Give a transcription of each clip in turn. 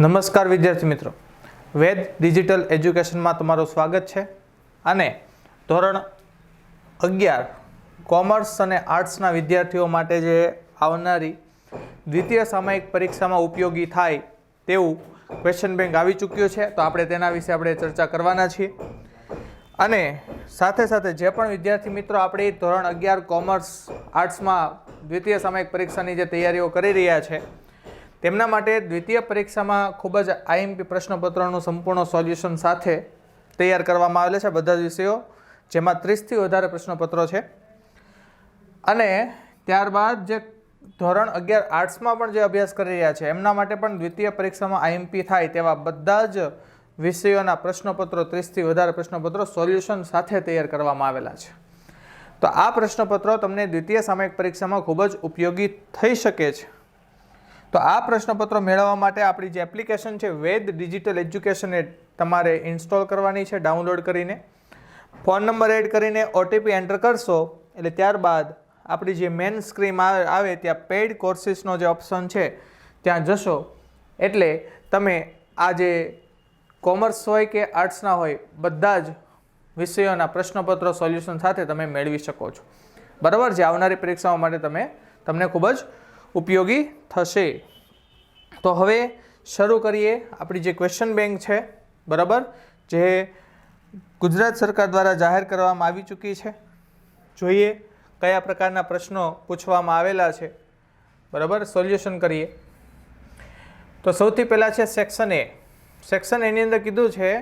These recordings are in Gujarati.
નમસ્કાર વિદ્યાર્થી મિત્રો. વેદ ડિજિટલ એજ્યુકેશનમાં તમારું સ્વાગત છે અને ધોરણ અગિયાર કોમર્સ અને આર્ટ્સના વિદ્યાર્થીઓ માટે જે આવનારી દ્વિતીય સામાયિક પરીક્ષામાં ઉપયોગી થાય તેવું ક્વેશ્ચન બેંક આવી ચૂક્યું છે. તો આપણે તેના વિશે આપણે ચર્ચા કરવાના છીએ. અને સાથે સાથે જે પણ વિદ્યાર્થી મિત્રો આપણી ધોરણ અગિયાર કોમર્સ, આર્ટ્સમાં દ્વિતીય સામાયિક પરીક્ષાની જે તૈયારીઓ કરી રહ્યા છે તેમના માટે દ્વિતીય પરીક્ષામાં ખૂબ જ આઈએમપી પ્રશ્નપત્રનું સંપૂર્ણ સોલ્યુશન સાથે તૈયાર કરવામાં આવેલ છે બધા જ વિષયો, જેમાં ત્રીસથી વધારે પ્રશ્નપત્રો છે. અને ત્યારબાદ જે ધોરણ અગિયાર આર્ટ્સમાં પણ જે અભ્યાસ કરી રહ્યા છે, એમના માટે પણ દ્વિતીય પરીક્ષામાં આઈએમપી થાય તેવા બધા જ વિષયોના પ્રશ્નપત્રો, ત્રીસથી વધારે પ્રશ્નપત્રો સોલ્યુશન સાથે તૈયાર કરવામાં આવેલા છે. તો આ પ્રશ્નપત્રો તમને દ્વિતીય સામાયિક પરીક્ષામાં ખૂબ જ ઉપયોગી થઈ શકે છે. તો આ પ્રશ્નપત્રો મેળવવા માટે આપણી જે એપ્લિકેશન છે, વેદ ડિજિટલ એજ્યુકેશન એ તમારે ઇન્સ્ટોલ કરવાની છે, ડાઉનલોડ કરીને. ફોન નંબર એડ કરીને ઓટીપી એન્ટર કરશો, એટલે ત્યારબાદ આપણી જે મેન સ્ક્રીન આવે ત્યાં પેઇડ કોર્સિસનો જે ઓપ્શન છે, ત્યાં જશો. એટલે તમે આ જે કોમર્સ હોય કે આર્ટ્સના હોય, બધા જ વિષયોના પ્રશ્નપત્રો સોલ્યુશન સાથે તમે મેળવી શકો છો. બરાબર? જે આવનારી પરીક્ષાઓ માટે તમે, તમને ખૂબ જ ઉપયોગી થશે. તો હવે શરૂ કરીએ આપણી જે ક્વેશ્ચન બેંક છે, બરાબર? જે ગુજરાત સરકાર દ્વારા જાહેર કરવામાં આવી ચૂકી છે. જોઈએ કયા પ્રકારના પ્રશ્નો પૂછવામાં આવેલા છે. બરાબર? સોલ્યુશન કરીએ. તો સૌથી પહેલાં છે સેક્શન એ સેક્શન એની અંદર કીધું છે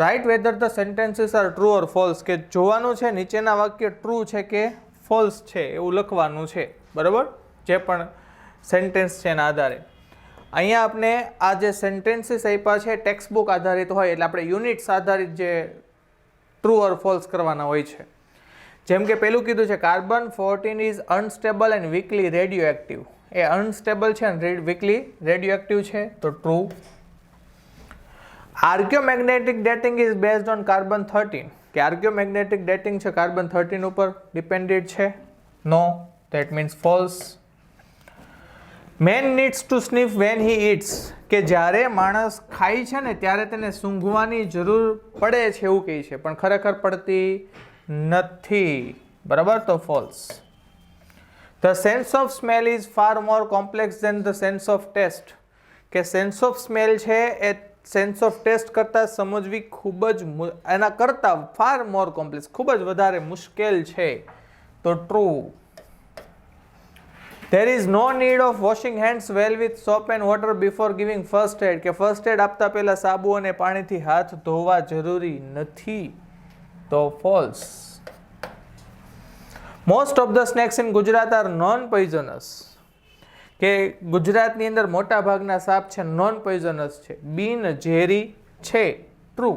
right whether the sentences are true or false કે જોવાનું છે, નીચેના વાક્ય ટ્રુ છે કે ફોલ્સ છે, એવું લખવાનું છે. બરાબર? જે પણ સેન્ટેન્સ છે એના આધારે. અહીંયા આપણે આ જે સેન્ટેન્સીસ આપ્યા છે ટેક્સ્ટ બુક આધારિત હોય એટલે આપણે યુનિટ્સ આધારિત જે ટ્રુ ઓર ફોલ્સ કરવાના હોય છે. જેમ કે પેલું કીધું છે carbon fourteen is unstable and weakly radioactive A unstable છે અને વીકલી રેડિયો એક્ટિવ છે, તો true archaeomagnetic dating is based on carbon thirteen કે આર્ક્યોમેગ્નેટિક ડેટિંગ છે કાર્બન થર્ટીન ઉપર ડિપેન્ડેડ છે? No that means false man needs to sniff when he eats કે જ્યારે માણસ ખાય છે ને, ત્યારે તેને સૂંઘવાની જરૂર પડે છે એવું કહે છે. પણ ખરેખર પડતી નથી. બરાબર? તો false the sense of smell is far more complex than the sense of taste કે સેન્સ ઓફ સ્મેલ છે એ સેન્સ ઓફ ટેસ્ટ કરતાં સમજવી ખૂબ જ એના કરતાં ફાર મોર કોમ્પ્લેક્સ ખૂબ જ વધારે મુશ્કેલ છે. તો true there is no need of washing hands well with soap and water before giving first aid કે ફર્સ્ટ એડ આપતા પહેલાં સાબુ અને પાણીથી હાથ ધોવા જરૂરી નથી. તો false most of the snakes in Gujarat are non poisonous કે ગુજરાતની અંદર મોટા ભાગના સાપ છે નોન પોઈઝનસ છે. બિન ઝેરી છે. True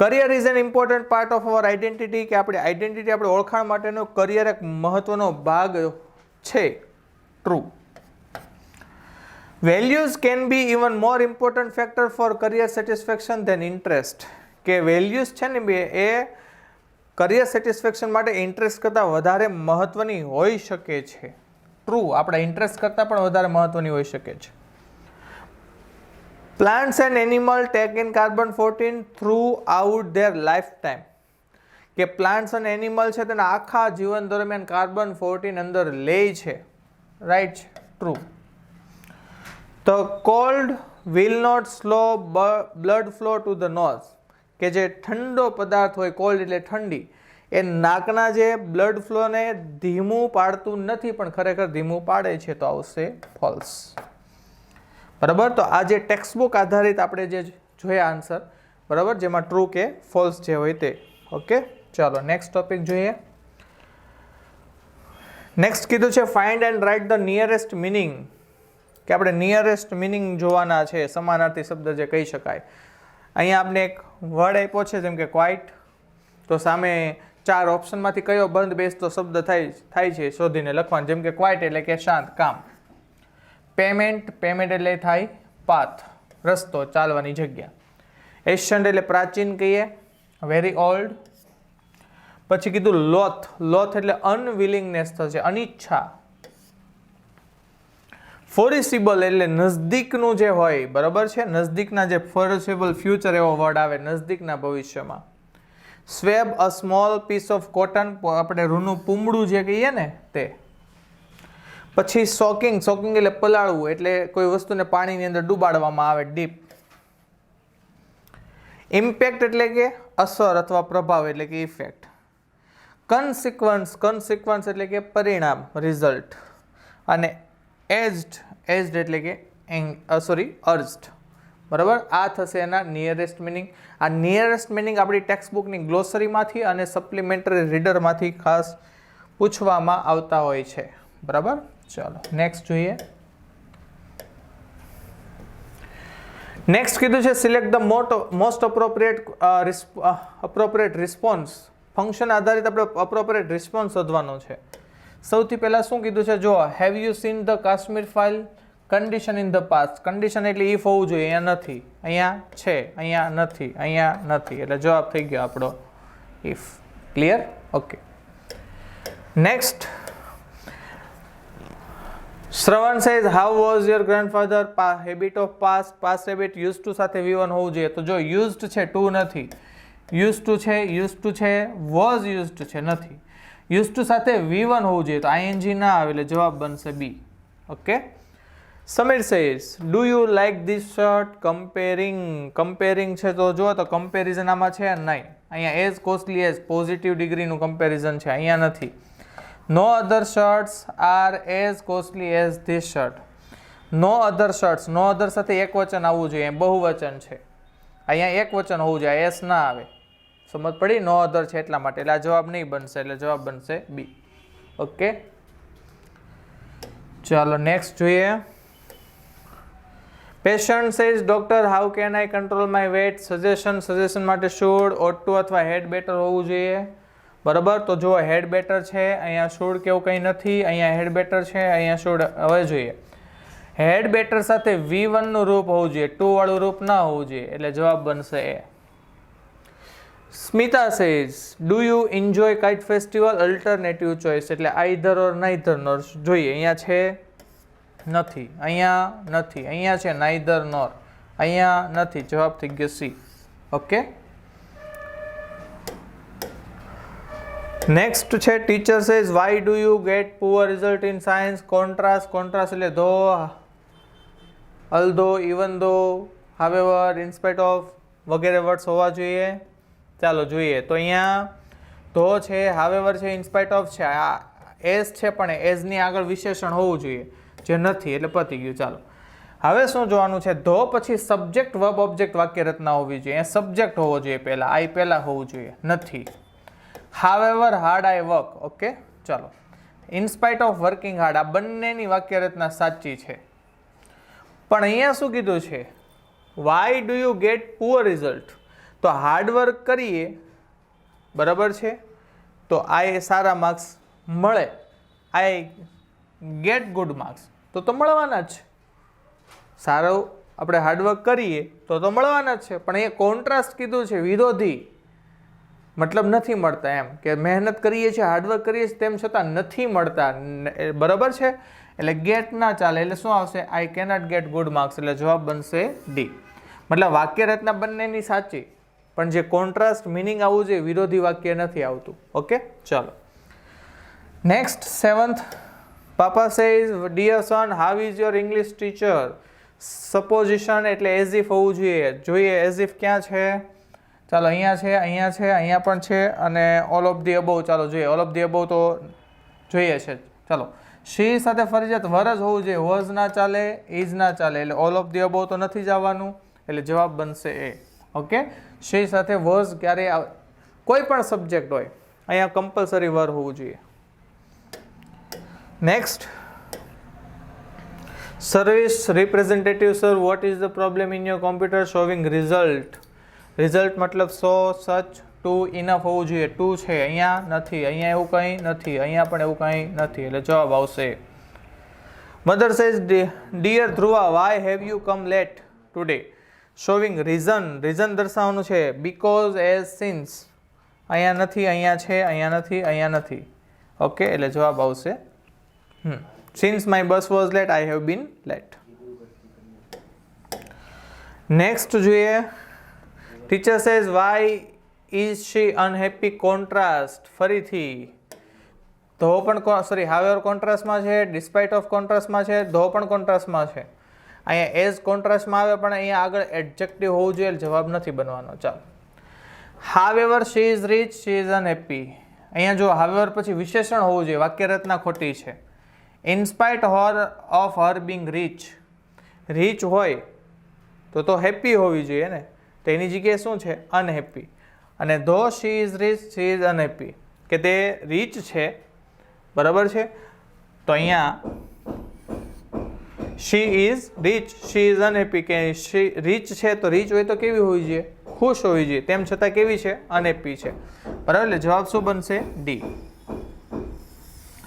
career is an important part of our identity કે આપણી આઈડેન્ટિટી આપણે ઓળખાણ માટેનો કરિયર એક મહત્વનો ભાગ છે. True values can be even more important factor for career satisfaction than interest કે વેલ્યુઝ છે ને બે, એ કરિયર સેટિસ્ફેક્શન માટે ઇન્ટરેસ્ટ કરતાં વધારે મહત્વની હોઈ શકે છે. ટ્રુ આપણા ઇન્ટરેસ્ટ કરતાં પણ વધારે મહત્વની હોઈ શકે છે. Plants and animal take in carbon fourteen throughout their lifetime કે પ્લાન્ટ્સ અને એનિમલ છે તેના આખા જીવન દરમિયાન કાર્બન ફોર્ટીન અંદર લે છે. રાઈટ ટ્રુ તો cold will not slow blood flow to the nose કે જે ઠંડો પદાર્થ હોય કોલ્ડ એટલે ઠંડી, એ નાકના જે બ્લડ ફ્લોને ધીમું પાડતું નથી, પણ ખરેખર ધીમું પાડે છે, તો આવશે ફોલ્સ બરાબર? તો આ જે ટેક્સ્ટ બુક આધારિત આપણે જે જોયા આન્સર બરાબર? જેમાં ટ્રુ કે ફોલ્સ જે હોય તે. ઓકે ચાલો નેક્સ્ટ ટોપિક જોઈએ. નેક્સ્ટ કીધું છે find and write the nearest meaning કે આપણે નિયરેસ્ટ મિનિંગ જોવાના છે, સમાનાર્થી શબ્દ જે કહી શકાય. અહીંયા આપણે એક વર્ડ આપ્યો છે, જેમ કે ક્વાઇટ તો સામે ચાર ઓપ્શનમાંથી કયો બંધ બેસતો શબ્દ થાય થાય છે, શોધીને લખવાનું. જેમ કે ક્વાઇટ એટલે કે શાંત, કામ. પેમેન્ટ પેમેન્ટ એટલે થાય પાથ, રસ્તો, ચાલવાની જગ્યા. એશન્ટ એટલે પ્રાચીન કહીએ વેરી ઓલ્ડ પછી કીધું લોથ લોથ એટલે અનવિલિંગનેસ થશે, અનિચ્છા. ફોરિસિબલ એટલે નજદીકનું જે હોય, બરાબર છે? નજદીકના જે ફોરિસિબલ ફ્યુચર એવો વર્ડ આવે નજદીકના ભવિષ્યમાં. Swab a small piece of cotton આપણે રૂનું પૂમડું જે કહીએ ને તે. પછી સોકિંગ સોકિંગ એટલે પલાળવું, એટલે કોઈ વસ્તુને પાણીની અંદર ડૂબાડવામાં આવે ડીપ. ઇમ્પેક્ટ એટલે કે અસર અથવા પ્રભાવ એટલે કે ઇફેક્ટ કન્સિક્વન્સ કન્સિક્વન્સ એટલે કે પરિણામ રિઝલ્ટ અને એજ્ડ એજ્ડ એટલે કે એંગ સોરી અર્જ્ડ બરાબર? આ થશે એના નિયરેસ્ટ મિનિંગ આ નિયરેસ્ટ મિનિંગ આપણી ટેક્સ્ટ બુકની ગ્લોસરીમાંથી અને સપ્લિમેન્ટરી રીડરમાંથી ખાસ પૂછવામાં આવતા હોય છે. બરાબર? ચાલો નેક્સ્ટ જોઈએ. નેક્સ્ટ કીધું છે select the most most appropriate appropriate response function આધારિત આપણે અપ્રોપ્રિએટ રિસ્પોન્સ શોધવાનો છે. સૌથી પહેલાં શું કીધું છે? જો have you seen the Kashmir file condition in the past condition એટલે ઇફ હોવું જોઈએ, અહીંયા નથી. અહીંયા છે, અહીંયા નથી અહીંયા નથી. એટલે જવાબ થઈ ગયો આપણો if clear okay next Shravan says how was your grandfather habit of past past habit use to સાથે વી વન હોવું જોઈએ. તો જો યુઝડ છે ટુ નથી. યુઝ ટુ છે યુઝ ટુ છે વોઝ યુઝડ છે, નથી. યુઝ ટુ સાથે વી વન હોવું જોઈએ. તો આઈએનજી ના આવે એટલે જવાબ બનશે B okay Samir says do you like this shirt comparing comparing છે તો જુઓ તો કમ્પેરિઝન આમાં છે નહીં. અહીંયા એઝ કોસ્ટલી એઝ પોઝિટિવ ડિગ્રીનું કમ્પેરિઝન છે. અહીંયા નથી. No other shirts are as costly as this shirt no other shirts no other સાથે એક વચન આવવું જોઈએ બહુવચન છે. અહીંયા એક વચન હોવું જોઈએ એસ ના આવે. સમજ પડી? નો અધર છે એટલા માટે. એટલે આ જવાબ નહીં બનશે, એટલે જવાબ બનશે બી ઓકે ચાલો નેક્સ્ટ જોઈએ. Patient says doctor how can I control my weight suggestion suggestion માટે શુડ ઓટ ટુ અથવા હેડ બેટર હોવું જોઈએ. બરાબર? તો જુઓ હેડ બેટર છે, અહીંયા કે કેવું કંઈ નથી, અહીંયા હેડ બેટર છે, અહીંયા સોળ હવે જોઈએ. હેડ બેટર સાથે વી વનનું રૂપ હોવું જોઈએ. ટુ વાળું રૂપ ના હોવું જોઈએ. એટલે જવાબ બનશે એ. Smita says do you enjoy kite festival alternative choice એટલે આઈધર ઓર નાઈધર નોર જોઈએ, અહીંયા છે, નથી. અહીંયા નથી. અહીંયા છે નાઈધર નોર અહીંયા નથી. જવાબ થઈ ગયો સી ઓકે નેક્સ્ટ છે teacher says why do you get poor result in science contrast contrast એટલે though although even though however in spite of વગેરે વર્ડ્સ હોવા જોઈએ. ચાલો જોઈએ. તો અહીંયા ધો છે હાવેવર છે ઇન્સ્પાઇટ ઓફ છે. આ એસ છે પણ એઝની આગળ વિશેષણ હોવું જોઈએ, જે નથી, એટલે પતી ગયું. ચાલો. હવે શું જોવાનું છે? ધો પછી સબ્જેક્ટ વર્બ ઓબ્જેક્ટ વાક્ય રચના હોવી જોઈએ. સબ્જેક્ટ હોવો જોઈએ પહેલાં. આઈ પહેલાં હોવું જોઈએ. નથી. However hard I work okay ચાલો. In spite of working hard આ બંનેની વાક્ય રચના સાચી છે. પણ અહીંયા શું કીધું છે? Why do you get poor result તો હાર્ડવર્ક કરીએ, બરાબર છે? તો આ એ સારા માર્ક્સ મળે. આઈ ગેટ ગુડ માર્ક્સ તો તો મળવાના જ છે. સારું, આપણે હાર્ડવર્ક કરીએ, તો તો મળવાના જ છે. પણ એ કોન્ટ્રાસ્ટ કીધું છે, વિરોધી. મતલબ નથી મળતા એમ કે મહેનત કરીએ છીએ હાર્ડવર્ક કરીએ છીએ, તેમ છતાં નથી મળતા. બરાબર છે? એટલે ગેટ ના ચાલે. એટલે શું આવશે? I cannot get good marks એટલે જવાબ બનશે ડી મતલબ વાક્ય રચના બંનેની સાચી, પણ જે કોન્ટ્રાસ્ટ મિનિંગ આવવું જોઈએ, વિરોધી વાક્ય નથી આવતું. ઓકે ચાલો. Next seventh papa says dear son how is your English teacher supposition એટલે એઝ ઇફ હોવું જોઈએ. જોઈએ એઝ ઇફ ક્યાં છે? ચાલો, અહીંયા છે અહીંયા છે, અહીંયા પણ છે અને ઓલ ઓફ ધી અબોવ ચાલો જોઈએ. ઓલ ઓફ ધી અબોવ તો જોઈએ છે. ચાલો શી સાથે ફરજિયાત વર હોવું જોઈએ. વોઝ ના ચાલે ઇઝ ના ચાલે. એટલે ઓલ ઓફ ધી અબોવ તો નથી જવાનું. એટલે જવાબ બનશે એ. ઓકે શી સાથે વોઝ ક્યારે કોઈ પણ સબ્જેક્ટ હોય, અહીંયા કમ્પલસરી વર હોવું જોઈએ. Next service representative sir what is the problem in your computer showing result result મતલબ સો સચ, ટુ ઇનફ હોવું જોઈએ. ટુ છે, અહીંયા નથી, અહીંયા એવું કંઈ નથી, અહીંયા પણ એવું કંઈ નથી. એટલે જવાબ આવશે. Mother says dear Dhruva why have you come late today showing reason reason દર્શાવવાનું છે. બિકોઝ એઝ સિન્સ અહીંયા નથી, અહીંયા છે, અહીંયા નથી અહીંયા નથી. ઓકે એટલે જવાબ આવશે. હમ. Since my bus was late I have been late next જોઈએ. Teacher says why is she unhappy contrast ફરીથી. ધો પણ સોરી હાવેર કોન્ટ્રાસ્ટમાં છે ડિસ્પાઇટ ઓફ કોન્ટ્રાસ્ટમાં છે ધો પણ કોન્ટ્રાસ્ટમાં છે. અહીંયા એઝ કોન્ટ્રાસ્ટમાં આવે, પણ અહીંયા આગળ એડજેક્ટિવ હોવું જોઈએ, જવાબ નથી બનવાનો. ચાલો. However she is rich she is unhappy અહીંયા જો હાવેવર પછી વિશેષણ હોવું જોઈએ, વાક્યરચના ખોટી છે. ઇન્સ્પાઇટ હોર of her being rich rich હોય, તો તો હેપી હોવી જોઈએ ને? તો એની જગ્યાએ શું છે? અનહેપી અને though she is rich she is unhappy કે તે રીચ છે, બરાબર છે? તો અહીંયા she is rich she is unhappy કે શી રીચ છે તો રીચ હોય તો કેવી હોવી જોઈએ? ખુશ હોવી જોઈએ. તેમ છતાં કેવી છે? અનહેપી છે. બરાબર? એટલે જવાબ શું બનશે? ડી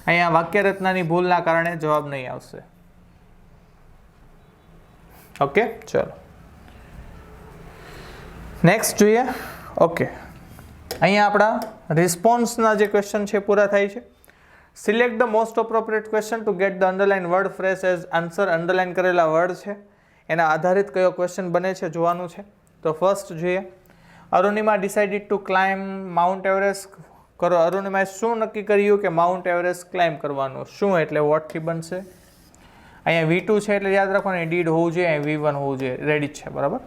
અહીંયા વાક્યરચનાની ભૂલના કારણે જવાબ નહીં આવશે. ઓકે ચલો. નેક્સ્ટ જોઈએ. ઓકે અહીંયા આપણા રિસ્પોન્સના જે ક્વેશ્ચન છે પૂરા થાય છે. Select the most appropriate question to get the underline word fresh as answer underline કરેલા વર્ડ છે. એના આધારિત કયો ક્વેશ્ચન બને છે જોવાનું છે. તો ફર્સ્ટ જોઈએ. Arunima decided to climb mount Everest કરો અરુણિમાએ શું નક્કી કર્યું કે માઉન્ટ એવરેસ્ટ ક્લાઇમ્બ કરવાનું? શું એટલે વોટથી બનશે? અહીંયા વી ટુ છે એટલે યાદ રાખવાનું ડીડ હોવું જોઈએ વી વન હોવું જોઈએ. રેડી જ છે, બરાબર?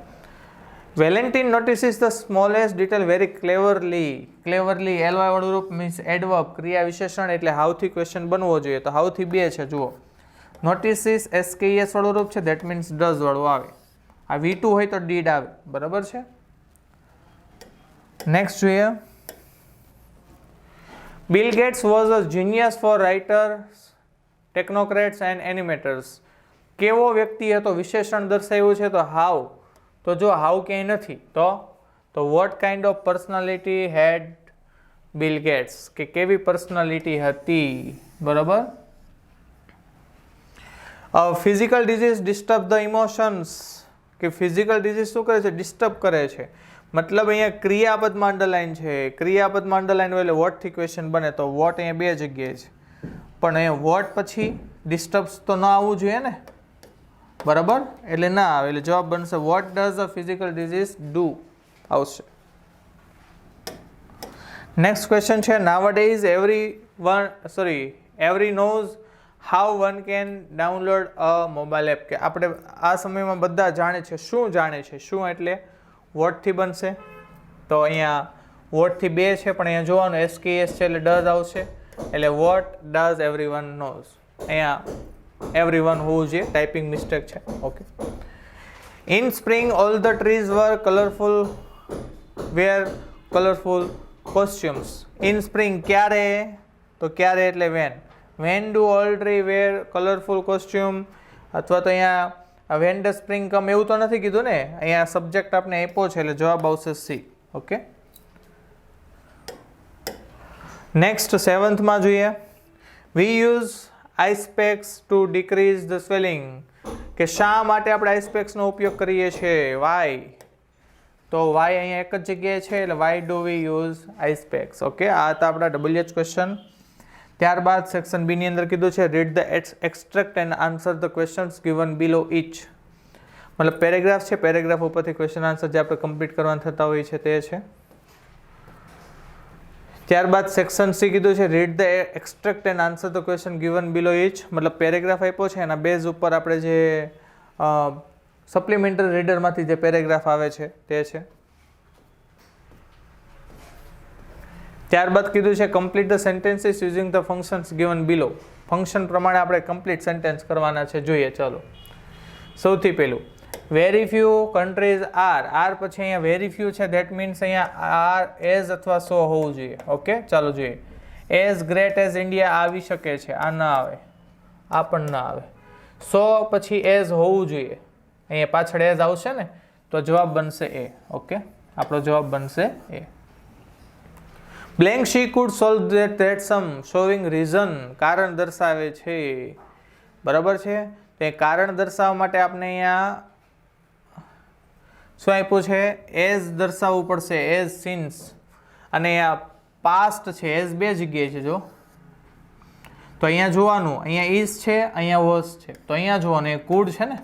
Valentine is the smallest detail very cleverly cleverly L Y વાળું રૂપ મીન્સ એડવર્બ ક્રિયા વિશેષણ એટલે હાઉથી ક્વેશ્ચન બનવો જોઈએ. તો હાઉથી બે છે, જુઓ. નોટિસ ઇઝ એસકેએસ વાળું રૂપ છે દેટ મીન્સ ડઝ વાળું આવે. આ વી ટુ હોય તો ડીડ આવે. બરાબર છે? નેક્સ્ટ જોઈએ. Bill Gates was a genius for writers technocrats and animators કેવો વ્યક્તિ હતો, વિશેષણ દર્શાવ્યું છે, તો હાવ તો જો હાઉ ક્યાંય નથી, તો? તો what kind of personality had Bill Gates કે કેવી પર્સનાલિટી હતી? બરાબર? Physical disease disturb the emotions કે ફિઝિકલ ડિઝીઝ શું કરે છે? ડિસ્ટર્બ કરે છે. મતલબ અહીંયા ક્રિયાપદમાં અંડરલાઈન છે. ક્રિયાપદમાં અંડરલાઈન હોય એટલે વોટથી ક્વેશ્ચન બને તો વોટ અહીંયા બે જગ્યાએ છે. પણ અહીંયા વોટ પછી ડિસ્ટર્બ્સ તો ન આવવું જોઈએ ને? બરાબર? એટલે ના આવે. એટલે જવાબ બનશે what does a physical disease do આવશે. નેક્સ્ટ ક્વેશ્ચન છે nowadays everyone sorry every knows how one can download a mobile app કે આપણે આ સમયમાં બધા જાણે છે, શું જાણે છે? શું એટલે? વોટથી બનશે? તો અહીંયા વોટથી બે છે, પણ અહીંયા જોવાનું એસકેએસ છે, એટલે ડઝ આવશે. એટલે what does everyone knows અહીંયા એવરી વન હોવું જોઈએ ટાઈપિંગ મિસ્ટેક છે. Okay in spring all the trees were colourful wear colourful costumes in spring ક્યારે? તો ક્યારે એટલે when when do all tree wear colourful costume અથવા તો અહીંયા વેન ડ સ્પ્રિંગ કમ એવું તો નથી કીધું ને? અહીંયા સબ્જેક્ટ આપણે આપ્યો છે એટલે જવાબ આવશે સી ઓકે નેક્સ્ટ સેવન્થમાં જોઈએ. We use ice packs to decrease the swelling કે શા માટે આપણે આઈસપેક્સનો ઉપયોગ કરીએ છીએ? વાય તો વાય અહીંયા એક જ જગ્યાએ છે, એટલે why do we use ice packs okay આ હતા આપણા ડબલ એચ ક્વેશ્ચન ત્યારબાદ સેક્શન બીની અંદર કીધું છે read the extract and answer the questions given below each મતલબ પેરેગ્રાફ છે પેરેગ્રાફ ઉપરથી ક્વેશ્ચન આન્સર જે આપણે કમ્પ્લીટ કરવાના થતા હોય છે તે છે. ત્યારબાદ સેક્શન સી કીધું છે read the extract and answer the question given below each મતલબ પેરેગ્રાફ આપ્યો છે, એના બેઝ ઉપર આપણે જે સપ્લિમેન્ટરી રીડરમાંથી જે પેરેગ્રાફ આવે છે, તે છે. ત્યારબાદ કીધું છે complete the sentences using the functions given below function પ્રમાણે આપણે કમ્પ્લીટ સેન્ટેન્સ કરવાના છે, જોઈએ, ચાલો. સૌથી પહેલું very few countries are are પછી અહીંયા વેરી ફ્યુ છે ધેટ મીન્સ અહીંયા આર એઝ અથવા સો હોવું જોઈએ. ઓકે ચાલો જોઈએ. એઝ ગ્રેટ એઝ ઇન્ડિયા આવી શકે છે. આ ના આવે. આ પણ ના આવે. સો પછી એઝ હોવું જોઈએ. અહીંયા પાછળ એઝ આવશે ને, તો જવાબ બનશે એ ઓકે આપણો જવાબ બનશે A blank she could solve that that sum showing reason કારણ દર્શાવે છે. બરાબર છે? તે કારણ દર્શાવવા માટે આપણે અહીંયા શું આપ્યું છે? એઝ દર્શાવવું પડશે. એઝ સિન્સ અને આ પાસ્ટ છે. એઝ બે જગ્યાએ છે, જો. તો અહીંયા જોવાનું. અહીંયા ઇઝ છે, અહીંયા વોઝ છે. તો અહીંયા જોવાનું. એ કુડ છે ને?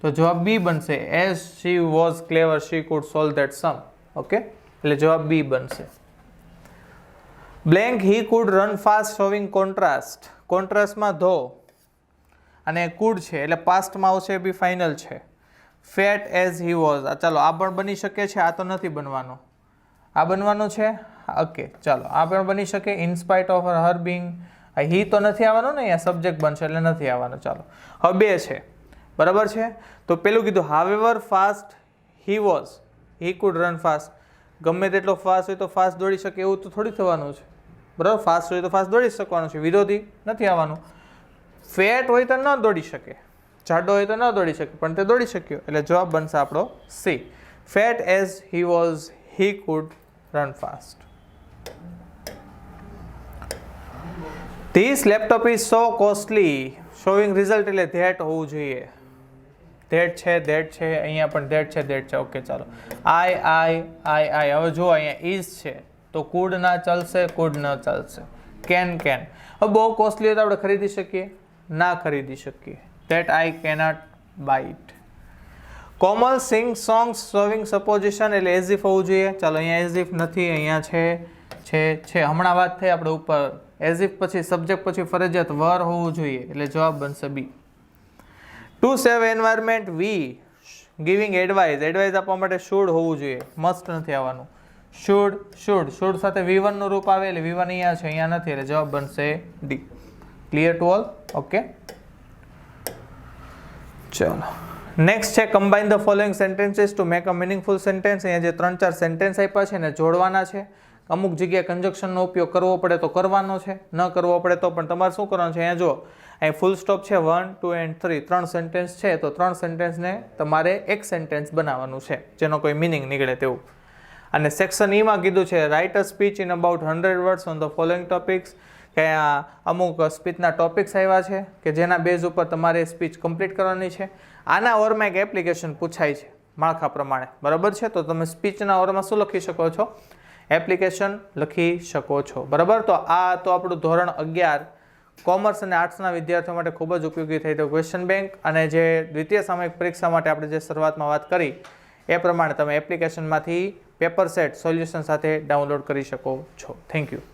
તો જવાબ બી બનશે. As she was clever she could solve that sum okay એટલે જવાબ બી બનશે. Blank he could run fast showing contrast કોન્ટ્રાસ્ટમાં though. અને કુડ છે. એટલે પાસ્ટમાં આવશે, એ બી ફાઇનલ છે. Fat as he was. આ ચાલો, આ પણ બની શકે છે, આ તો નથી બનવાનો. આ બનવાનું છે? ઓકે, ચાલો, આ પણ બની શકે in spite of her being હી તો નથી આવવાનું ને, અહીંયા સબ્જેક્ટ બનશે એટલે નથી આવવાનું, ચાલો. હવે બે છે, બરાબર છે? તો પેલું કીધું however fast he was he could run fast ગમે તેટલો ફાસ્ટ હોય તો ફાસ્ટ દોડી શકે, એવું તો થોડી થવાનું છે. બરાબર? ફાસ્ટ હોય તો ફાસ્ટ દોડી શકવાનું છે, વિરોધી નથી આવવાનું. ફેટ હોય તો ન દોડી શકે. જાડો હોય તો ન દોડી શકે, પણ તે દોડી શક્યો. એટલે જવાબ બનશે આપણો C fat as he was he could run fast this laptop is so costly showing result એટલે ધેટ હોવું જોઈએ. ધેટ છે ધેટ છે, અહીંયા પણ ધેટ છે ધેટ છે. ઓકે ચાલો. આઈ આઈ આઈ આઈ હવે જો અહીંયા ઇઝ છે. તો કુડ ના ચાલશે કુડ ન ચાલશે. કેન કેન હવે બહુ કોસ્ટલી હોય તો આપણે ખરીદી શકીએ? ના ખરીદી શકીએ. That I cannot bite. Komal sing songs showing supposition એટલે એઝ ઇફ હોવું જોઈએ. ચાલો અહીંયા એઝ ઇફ નથી, અહીંયા છે છે છે. હમણાં વાત થઈ આપણે ઉપર. એઝ ઇફ પછી સબ્જેક્ટ પછી ફરજિયાત વર હોવું જોઈએ. એટલે જવાબ બનશે B to save environment we giving advice advice આપવા માટે શુડ હોવું જોઈએ. મસ્ટ નથી આવવાનું. શુડ શુડ શુડ સાથે વી વનનું રૂપ આવે એટલે વી વન અહીંયા છે, અહીંયા નથી. એટલે જવાબ બનશે D clear to all okay ચલો. નેક્સ્ટ છે combine the following sentences to make a meaningful sentence અહીંયા જે ત્રણ ચાર સેન્ટેન્સ આપ્યા છે ને જોડવાના છે. અમુક જગ્યાએ કન્જક્શનનો ઉપયોગ કરવો પડે તો કરવાનો છે, ન કરવો પડે તો પણ તમારે શું કરવાનું છે? અહીંયા જો અહીં ફૂલ સ્ટોપ છે વન ટુ એન્ડ થ્રી ત્રણ સેન્ટેન્સ છે, તો ત્રણ સેન્ટેન્સને તમારે એક સેન્ટેન્સ બનાવવાનું છે, જેનો કોઈ મિનિંગ નીકળે તેવું. અને સેક્શન ઈમાં કીધું છે write a speech in about hundred words on the following topics કે અમુક સ્પીચના ટોપિક્સ આવ્યા છે કે જેના બેઝ ઉપર તમારે સ્પીચ કમ્પ્લીટ કરવાની છે. આના ઓરમાં એક એપ્લિકેશન પૂછાય છે, માળખા પ્રમાણે. બરાબર છે? તો તમે સ્પીચના ઓરમાં શું લખી શકો છો? એપ્લિકેશન લખી શકો છો. બરાબર? તો આ તો આપણું ધોરણ અગિયાર. કોમર્સ અને આર્ટ્સના વિદ્યાર્થીઓ માટે ખૂબ જ ઉપયોગી થઈ તો ક્વેશ્ચન બેંક અને જે દ્વિતીય સામયિક પરીક્ષા માટે આપણે જે શરૂઆતમાં વાત કરી, એ પ્રમાણે તમે એપ્લિકેશનમાંથી પેપર સેટ સોલ્યુશન સાથે ડાઉનલોડ કરી શકો છો. Thank you